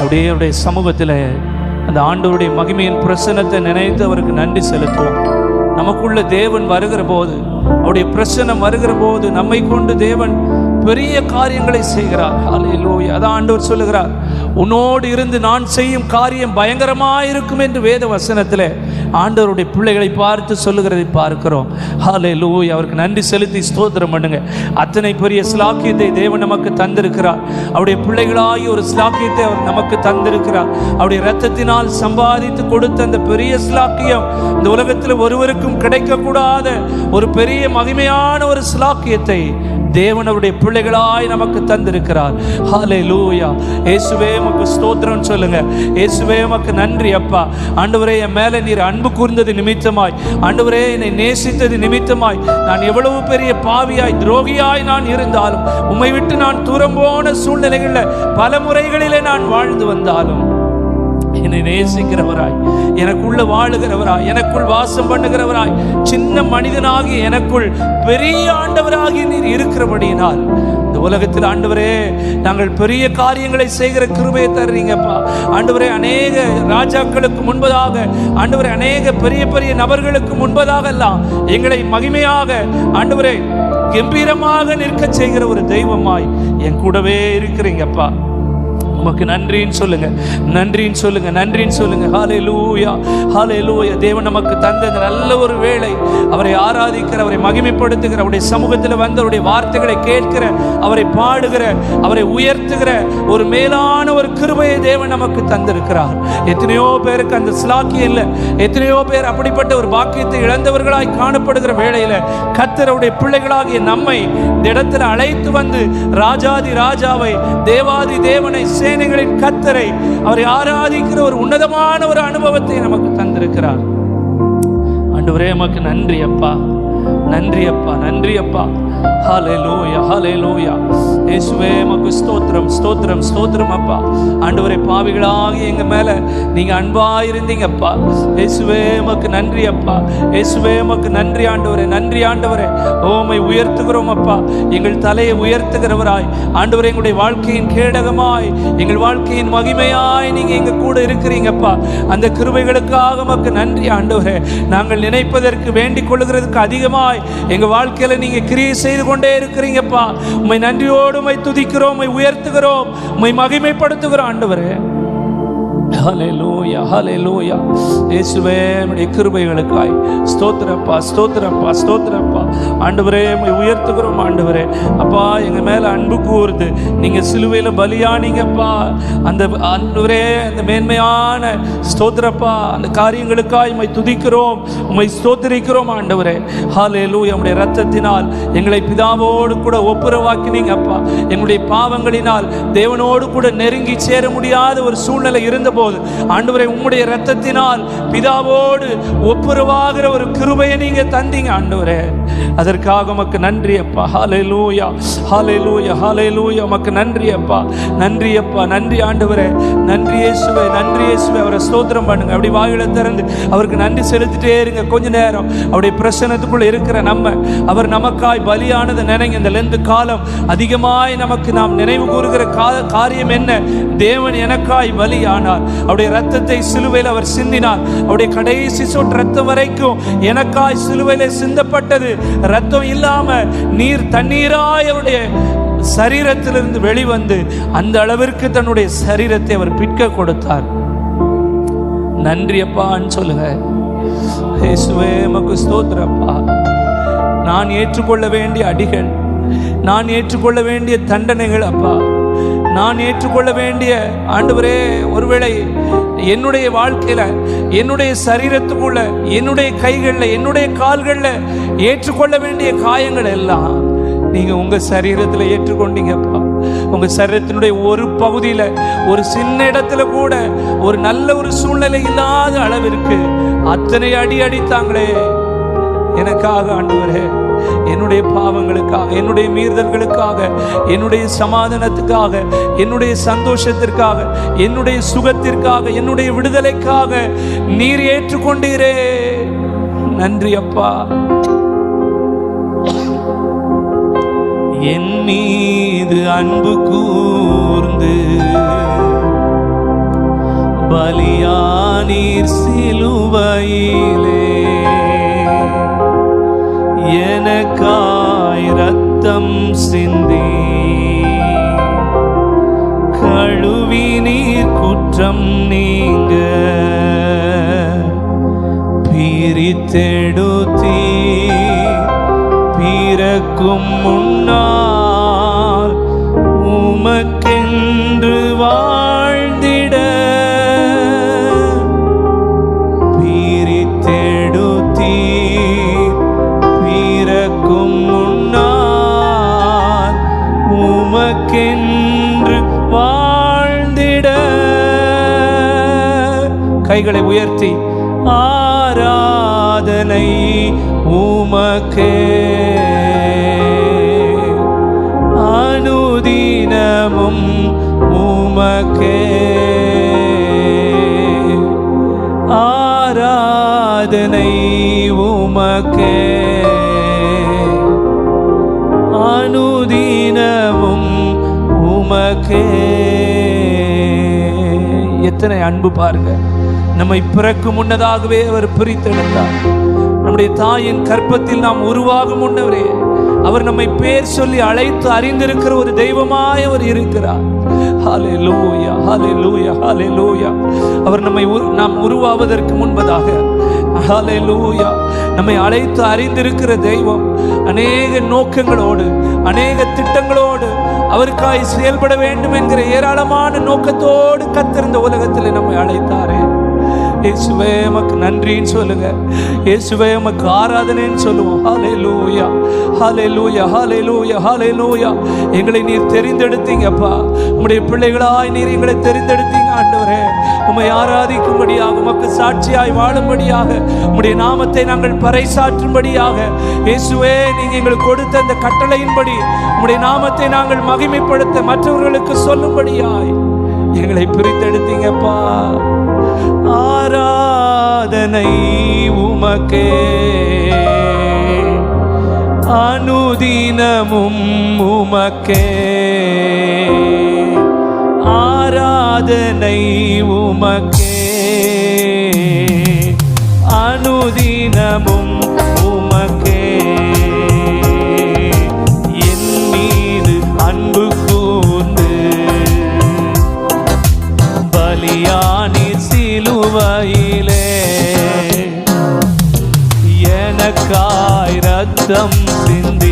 அப்படியே அவருடைய சமூகத்தில் அந்த ஆண்டவருடைய மகிமையின் பிரசனத்தை நினைத்து அவருக்கு நன்றி செலுத்துவோம். நமக்குள்ள தேவன் வருகிற போது அவருடைய பிரசன்னம் வருகிற போது நம்மை கொண்டு தேவன் பெரிய காரியங்களை செய்கிறார். ஹalleluya. அதான் ஆண்டவர் சொல்லுகிறார். உன்னோடு இருந்து நான் செய்யும் காரியம் பயங்கரமாக இருக்கும் என்று வேத வசனத்தில் ஆண்டவருடைய பிள்ளைகளை பார்த்து சொல்லுகிறதை பார்க்கிறோம். ஹalleluya அவருக்கு நன்றி செலுத்தி ஸ்தோத்திரம் பண்ணுங்க. அத்தனை பெரிய ஸ்லாக்கியத்தை தேவன் நமக்கு தந்திருக்கிறார். அவருடைய பிள்ளைகளாகி ஒரு ஸ்லாக்கியத்தை அவர் நமக்கு தந்திருக்கிறார். அவருடைய ரத்தத்தினால் சம்பாதித்து கொடுத்த அந்த பெரிய ஸ்லாக்கியம் இந்த உலகத்தில் ஒருவருக்கும் கிடைக்கக்கூடாத ஒரு பெரிய மகிமையான ஒரு ஸ்லாக்கியத்தை தேவன் அவருடைய பிள்ளைகளாய் நமக்கு தந்திருக்கிறார். ஹாலே லூயா இயேசுவே உமக்கு ஸ்தோத்திரம் சொல்லுங்க. இயேசுவே உமக்கு நன்றி அப்பா. ஆண்டவரே என் மேலே நீர் அன்பு கூர்ந்தது நிமித்தமாய். ஆண்டவரே என்னை நேசித்தது நிமித்தமாய். நான் எவ்வளவு பெரிய பாவியாய் துரோகியாய் நான் இருந்தாலும் உம்மை விட்டு நான் தூரம் போன சூழ்நிலைகளில் பல முறைகளிலே நான் வாழ்ந்து வந்தாலும் என்னை நேசிக்கிறவராய் எனக்குள்ள வாழுகிறவராய் எனக்குள் வாசம் பண்ணுகிறவராய் சின்ன மனிதனாகி எனக்குள் பெரிய ஆண்டவராகி நீர் இருக்கிறபடியினால் இந்த உலகத்தில் ஆண்டவரே நாங்கள் பெரிய காரியங்களை செய்கிற கிருபையை தர்றீங்கப்பா ஆண்டவரே அநேக ராஜாக்களுக்கு முன்பதாக ஆண்டவரே அநேக பெரிய பெரிய நபர்களுக்கு முன்பதாக எல்லாம் எங்களை மகிமையாக ஆண்டவரே கம்பீரமாக நிற்க செய்கிற ஒரு தெய்வமாய் என் கூடவே இருக்கிறீங்கப்பா. உமக்கு நன்றின்னு சொல்லுங்க. நன்றின்னு சொல்லுங்க நன்றின்னு சொல்லுங்க. ஹாலே லூயா ஹாலே லூயா தேவன் நமக்கு தந்த நல்ல ஒரு வேலை அவரை ஆராதிக்கிற அவரை மகிமைப்படுத்துகிற அவருடைய சமூகத்தில் வந்து அவருடைய வார்த்தைகளை கேட்கிற அவரை பாடுகிற அவரை உயர்த்துகிற ஒரு மேலான ஒரு கிருபையை தேவன் நமக்கு தந்திருக்கிறார். எத்தனையோ பேருக்கு அந்த ஸ்லாக்கியம் இல்லை. எத்தனையோ பேர் அப்படிப்பட்ட ஒரு பாக்கியத்தை இழந்தவர்களாய் காணப்படுகிற வேளையில் கத்தருடைய பிள்ளைகளாகிய நம்மை இந்த இடத்துல அழைத்து வந்து ராஜாதி ராஜாவை தேவாதி தேவனை சேனைகளின் கத்தரை அவரை ஆராதிக்கிற ஒரு உன்னதமான ஒரு அனுபவத்தை நமக்கு தந்திருக்கிறார். ஆண்டவரே நமக்கு நன்றி அப்பா. நன்றி அப்பா. நன்றி அப்பா. ஹalleluya ஹalleluya இயேசுவே மக்கு ஸ்தோத்திரம் ஸ்தோத்திரம் ஸ்தோத்திரம் அப்பா ஆண்டவரே பாவிகளாகி எங்க மேல நீங்க அன்பா இருந்தீங்கப்பா இயேசுவே மக்கு நன்றி அப்பா இயேசுவே மக்கு நன்றி ஆண்டவரே நன்றி ஆண்டவரே ஓமை உயர்த்துகிறோம் அப்பா எங்கள் தலையை உயர்த்துகிறவராய் ஆண்டவரே எங்களுடைய வாழ்க்கையின் கேடகமாய் எங்கள் வாழ்க்கையின் மகிமையாய் நீங்க எங்க கூட இருக்கிறீங்கப்பா அந்த கிருபைகளுக்காக மக்கு நன்றி ஆண்டவரே நாங்கள் நினைப்பதற்கு வேண்டிக் கொள்ளுகிறதுக்கு அதிகமாய் எங்க வாழ்க்கையில நீங்க கிரியை செய்து கொண்டே இருக்கிறீங்கப்பா. உண்மை நன்றியோடு உண்மை துதிக்கிறோம் உண்மை உயர்த்துகிறோம் உண்மை மகிமைப்படுத்துகிறோம். ஆண்டவரே. ஹalleluya ஹalleluya இயேசுவே உம்முடைய கிருபைகளுக்காய். ஸ்தோத்திரப்பா ஸ்தோத்திரப்பா ஸ்தோத்திரப்பா. ஆண்டவரே உம்மை உயர்த்துகிறோம் ஆண்டவரே. அப்பா எங்க மேல அன்பு கூறுது. நீங்க சிலுவையில பலியானீங்கப்பா. அந்த ஆண்டவரே அந்த மேன்மையான ஸ்தோத்திரப்பா. அந்த காரியங்களுக்காய் உம்மை துதிக்கிறோம் உம்மை ஸ்தோத்திரிக்கிறோம் ஆண்டவரே. ஹalleluya உடைய ரத்தத்தினால் எங்களை பிதாவோடு கூட ஒப்புரவாக்கினீங்கப்பா. எங்களுடைய பாவங்களினால் தேவனோடு கூட நெருங்கி சேர முடியாத ஒரு சூழ்நிலை போது ஆண்டவரை உம்முடைய ரத்தத்தினால் பிதாவோடு ஒப்புரவாகிற ஒரு கிருபையை நீங்க தந்தீங்க ஆண்டவரே. அதற்காக உமக்கு நன்றி அப்பா. ஹாலை லூயா ஹாலை லூயா உமக்கு நன்றி அப்பா. நன்றி அப்பா. நன்றி ஆண்டவரே. நன்றி இயேசுவே. நன்றி இயேசுவே. அவரை ஸ்தோத்திரம் பண்ணுங்க. அப்படி வாயில திறந்து அவருக்கு நன்றி செலுத்திட்டே இருங்க. கொஞ்ச நேரம். அவருடைய பிரசனத்துக்குள்ள இருக்கிற நம்ம அவர் நமக்காய் பலியானது நினைங்க. இந்த லெந்து காலம் அதிகமாய் நமக்கு நாம் நினைவு கூறுகிற கா- காரியம் என்ன? தேவன் எனக்காய் பலியானார். அவருடைய ரத்தத்தை சிலுவையில் அவர் சிந்தினார். அவருடைய கடைசி சொட்டு ரத்தம் வரைக்கும் எனக்காய் சிலுவையில் சிந்தப்பட்டது. ரத்தம் இல்லாம நீர் தண்ணீராய் அவருடைய சரீரத்திலிருந்து வெளிவந்து அந்த அளவிற்கு தன்னுடைய சரீரத்தை அவர் பிற்க கொடுத்தார். நன்றி அப்பான்னு சொல்லுங்க. இயேசுவே மக்கு ஸ்தோத்திரப்பா நான் ஏற்றுக்கொள்ள வேண்டிய அடிகள் நான் ஏற்றுக்கொள்ள வேண்டிய தண்டனைகள் அப்பா. நான் ஏற்றுக்கொள்ள வேண்டிய ஆண்டவரே ஒருவேளை என்னுடைய வாழ்க்கையில என்னுடைய சரீரத்துக்குள்ள என்னுடைய கைகளில் என்னுடைய கால்களில் ஏற்றுக்கொள்ள வேண்டிய காயங்கள் எல்லாம் நீங்க உங்க சரீரத்தில் ஏற்றுக்கொண்டீங்கப்பா. உங்க சரீரத்தினுடைய ஒரு பகுதியில ஒரு சின்ன இடத்துல கூட ஒரு நல்ல ஒரு சூழ்நிலை இல்லாத அளவிற்கு அத்தனை அடி அடித்தாங்களே. எனக்காக ஆண்டவரே. என்னுடைய பாவங்களுக்காக என்னுடைய மீறுதல்களுக்காக என்னுடைய சமாதானத்துக்காக என்னுடைய சந்தோஷத்திற்காக என்னுடைய சுகத்திற்காக என்னுடைய விடுதலைக்காக நீர் ஏற்றுக்கொண்டீரே. நன்றி அப்பா. என் மீது அன்பு கூர்ந்து பலியானீர் சிலுவையிலே. எனக்காய் ரத்தம் சிந்தி. கழுவி நீர் குற்றம் நீங்க. ஆராதனை உமக்கே. அனுதினமும் உமக்கே. ஆராதனை உமக்கே. அனுதினமும் உமக்கே. எத்தனை அன்பு பாருங்கள் நம்மை பிறக்கும் முன்னதாகவே அவர் பிரித்தெடுத்தார். நம்முடைய தாயின் கற்பத்தில் நாம் உருவாகும் முன்னவரே அவர் நம்மை பேர் சொல்லி அழைத்து அறிந்திருக்கிற ஒரு தெய்வமாய் அவர் இருக்கிறார். ஹalleluya ஹalleluya ஹalleluya. அவர் நம்மை உரு- நாம் உருவாவதற்கு முன்பதாக ஹalleluya. நம்மை அழைத்து அறிந்திருக்கிற தெய்வம் அநேக நோக்கங்களோடு அநேக திட்டங்களோடு அவருக்காய் செயல்பட வேண்டும் என்கிற ஏராளமான நோக்கத்தோடு கத்திருந்த உலகத்தில் நம்மை அழைத்தாரே. இயேசுவே உமக்கு நன்றின்னு சொல்லுங்க. இயேசுவே உமக்கு ஆராதனைன்னு சொல்லுவோம். ஹாலே லூயா ஹாலே லூயா ஹாலே லூயா ஹாலே லூயா எங்களை நீர் தெரிந்தெடுத்தீங்கப்பா. உங்களுடைய பிள்ளைகளாய் நீர் எங்களை தெரிந்தெடுத்தீங்க ஆண்டவரே. உம்மை ஆராதிக்கும்படியாக உமக்கு சாட்சியாய் வாழும்படியாக உம்முடைய நாமத்தை நாங்கள் பறைசாற்றும்படியாக இயேசுவே நீங்க எங்களுக்கு கொடுத்த அந்த கட்டளையின்படி உம்முடைய நாமத்தை நாங்கள் மகிமைப்படுத்த மற்றவர்களுக்கு சொல்லும்படியாய் எங்களை பிரித்தெடுத்தீங்கப்பா. ஆராதனை உமக்கே. அனுதினமும் உமக்கே. ஆராதனை உமக்கே. அனுதினமும் எனக்காய் ரத்தம் சிந்தி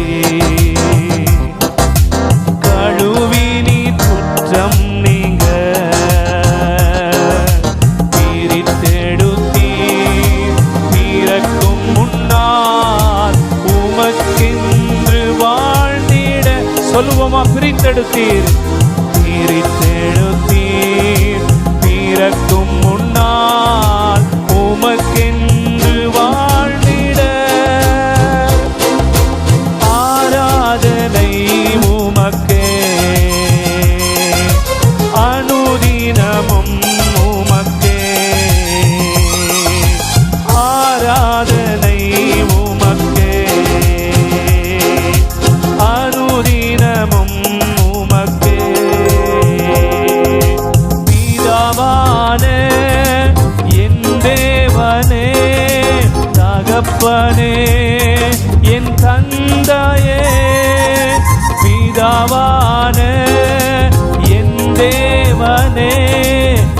தகப்பனே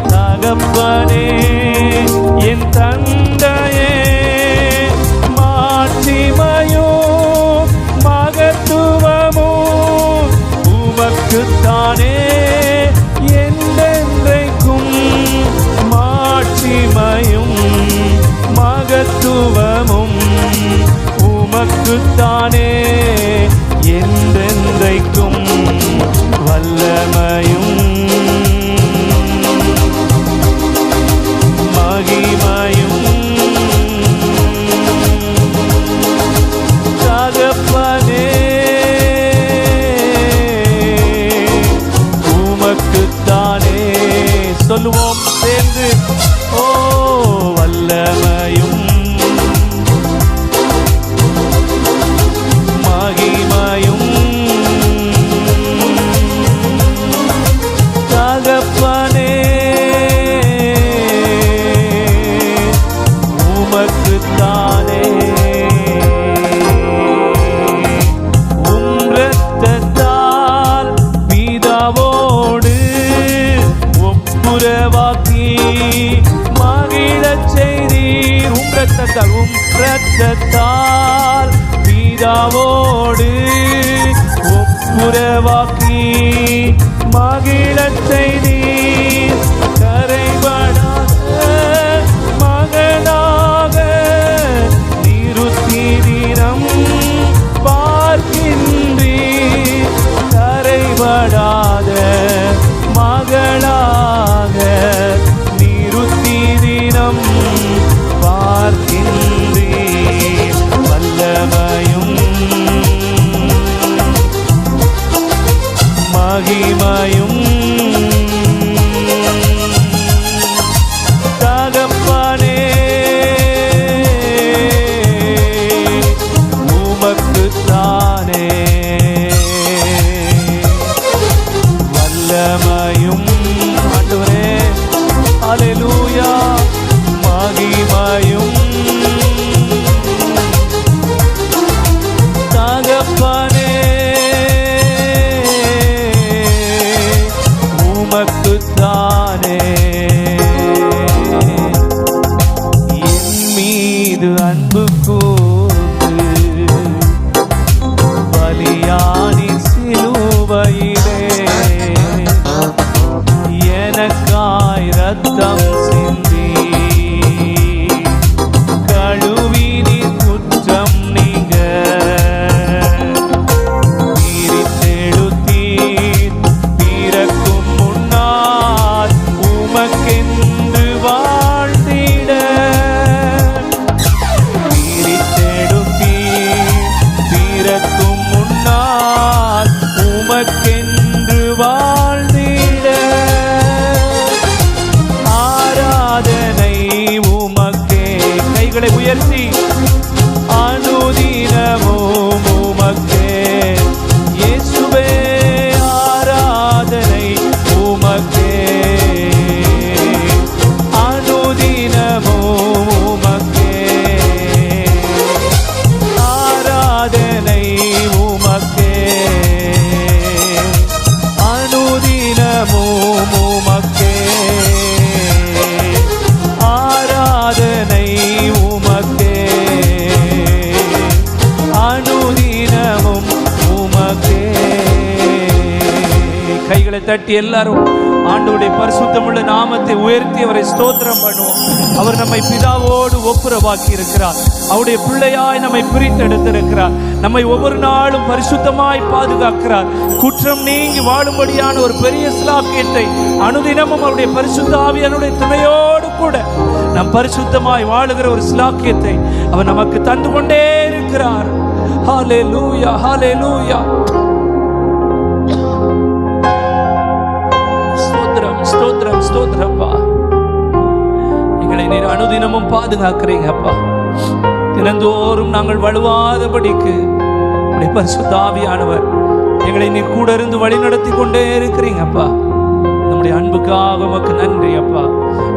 தகப்பனே என் தன் தட்டி எல்லாரும் ஆண்டோடைய பரிசுத்தமுள்ள நாமத்தை உயர்த்தி அவரை ஸ்தோத்திரம் பண்ணுவோம். அவர் நம்மை பிதாவோடு ஒப்புரவாக்கி இருக்கிறார் அவருடைய பிள்ளையாய் நம்மை பிரித்தெடுத்திருக்கிறார். நம்மை ஒவ்வொரு நாளும் பரிசுத்தமாய் பாதுகாக்கிறார். குற்றம் நீங்கி வாழும்படியான ஒரு பெரிய சிலாக்கியத்தை அனுதினமும் அவருடைய பரிசுத்த ஆவியனுடைய துணையோடு கூட நம் பரிசுத்தமாய் வாழுகிற ஒரு சிலாக்கியத்தை அவர் நமக்கு தந்து கொண்டே இருக்கிறார். ஹாலே லூயா ஹாலே லூயா ஸ்தோத்திரப்பா. எங்களை நீர் அனுதினமும் பாதுகாக்கிறீங்கப்பா தினந்தோறும் நாங்கள் வலுவாதபடிக்கு பரிசுத்தாவியானவர் எங்களை நீர் கூட இருந்து வழி நடத்தி கொண்டே இருக்கிறீங்கப்பா நம்முடைய அன்புக்காக உமக்கு நன்றி அப்பா.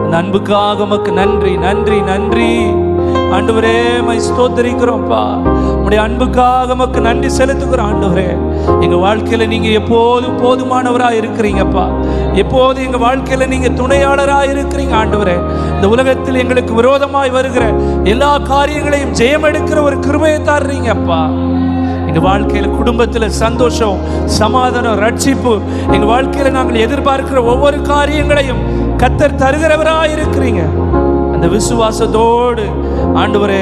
அந்த அன்புக்காக உமக்கு நன்றி நன்றி நன்றி. ஆண்டவரே மை ஸ்தோத்தரிக்கிறோம்ப்பா உடைய அன்புக்காக உமக்கு நன்றி செலுத்துகிறோம் ஆண்டவரே. எங்க வாழ்க்கையில நீங்க எப்போதும் போதுமானவரா இருக்கிறீங்கப்பா. எப்போது எங்க வாழ்க்கையில நீங்க துணையாளரா இருக்கிறீங்க ஆண்டவரே. இந்த உலகத்தில் எங்களுக்கு விரோதமாய் வருகிற எல்லா காரியங்களையும் ஜெயம் எடுக்கிற ஒரு கிருபையை தாடுறீங்கப்பா எங்க வாழ்க்கையில குடும்பத்துல சந்தோஷம் சமாதானம் ரட்சிப்பு எங்க வாழ்க்கையில நாங்கள் எதிர்பார்க்கிற ஒவ்வொரு காரியங்களையும் கத்தர் தருகிறவரா இருக்கிறீங்க. அந்த விசுவாசத்தோடு ஆண்டவரே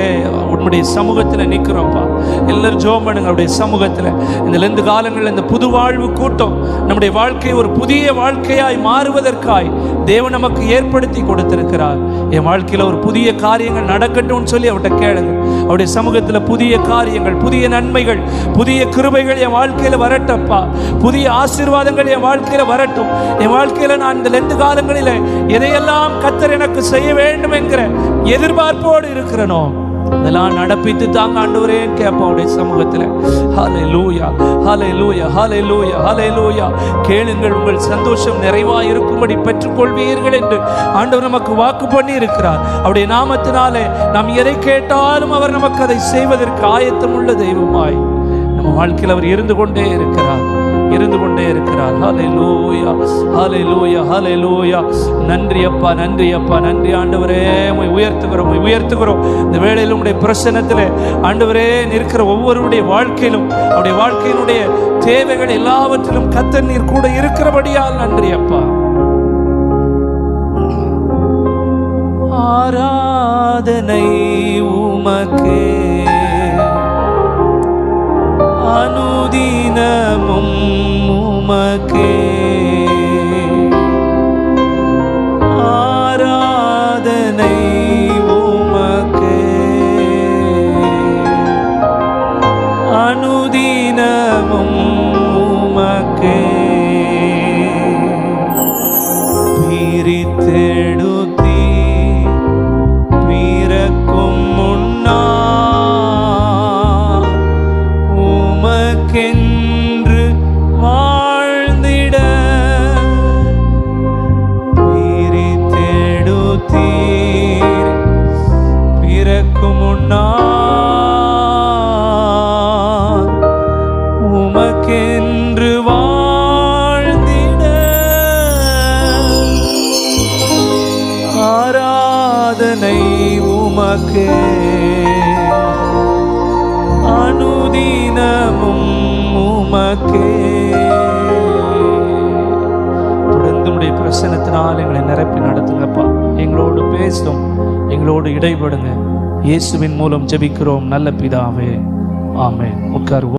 உன்னுடைய சமூகத்தில் நிற்கிறோம்ப்பா எல்லாரும் ஜோம் பண்ணுங்க அவருடைய சமூகத்தில். இந்த ரெண்டு காலங்களில் இந்த புது வாழ்வு கூட்டம் நம்முடைய வாழ்க்கை ஒரு புதிய வாழ்க்கையாய் மாறுவதற்காய் தேவன் நமக்கு ஏற்படுத்தி கொடுத்திருக்கிறார். என் வாழ்க்கையில் ஒரு புதிய காரியங்கள் நடக்கட்டும்னு சொல்லி அவர்கிட்ட கேளுங்க. அவருடைய சமூகத்தில் புதிய காரியங்கள் புதிய நன்மைகள் புதிய கிருபைகள் என் வாழ்க்கையில் வரட்டப்பா புதிய ஆசீர்வாதங்கள் என் வாழ்க்கையில் வரட்டும். என் வாழ்க்கையில் நான் இந்த ரெண்டு காலங்களில் எதையெல்லாம் கத்தர் எனக்கு செய்ய வேண்டும் என்கிற எதிர்பார்ப்போடு இருக்கிறனோ? அதெல்லாம் நடப்பித்து தாங்க ஆண்டவரேன்னு கேட்போம் அவருடைய சமூகத்தில். ஹாலே லூயா ஹாலே லூயா ஹாலே லூயா ஹாலே லூயா கேளுங்கள் உங்கள் சந்தோஷம் நிறைவாக இருக்கும்படி பெற்றுக்கொள்வீர்கள் என்று ஆண்டவர் நமக்கு வாக்கு பண்ணி இருக்கிறார் அவருடைய நாமத்தினாலே நாம் எதை கேட்டாலும் அவர் நமக்கு அதை செய்வதற்கு ஆயத்தம் உள்ள தெய்வமாய் நம்ம வாழ்க்கையில் அவர் இருந்து கொண்டே இருக்கிறார். இருந்து கொண்டே இருக்கிறார். லூயா ஹலை லோயா நன்றி அப்பா நன்றி அப்பா நன்றி ஆண்டவரே. உம்மை உயர்த்துகிறோம் உயர்த்துகிறோம். இந்த வேளையில் உடைய பிரசனத்தில் ஆண்டவரே நிற்கிற ஒவ்வொருடைய வாழ்க்கையிலும் அவருடைய வாழ்க்கையினுடைய தேவைகள் எல்லாவற்றிலும் கத்த நீர் கூட இருக்கிறபடியால் நன்றி அப்பா. ஆராதனை உமக்கே. அனுதினமும் உமக்கே ஆராதனை உமக்கே அனுதினமும் உமக்கே. தொடர்ந்துடைய பிரசனத்தினால் எங்களை நிரப்பி நடத்துங்கப்பா. எங்களோடு பேசும் எங்களோடு இடைபடுங்க. இயேசுவின் மூலம் ஜெபிக்கிறோம் நல்ல பிதாவே. ஆமென். உட்காருவோம்.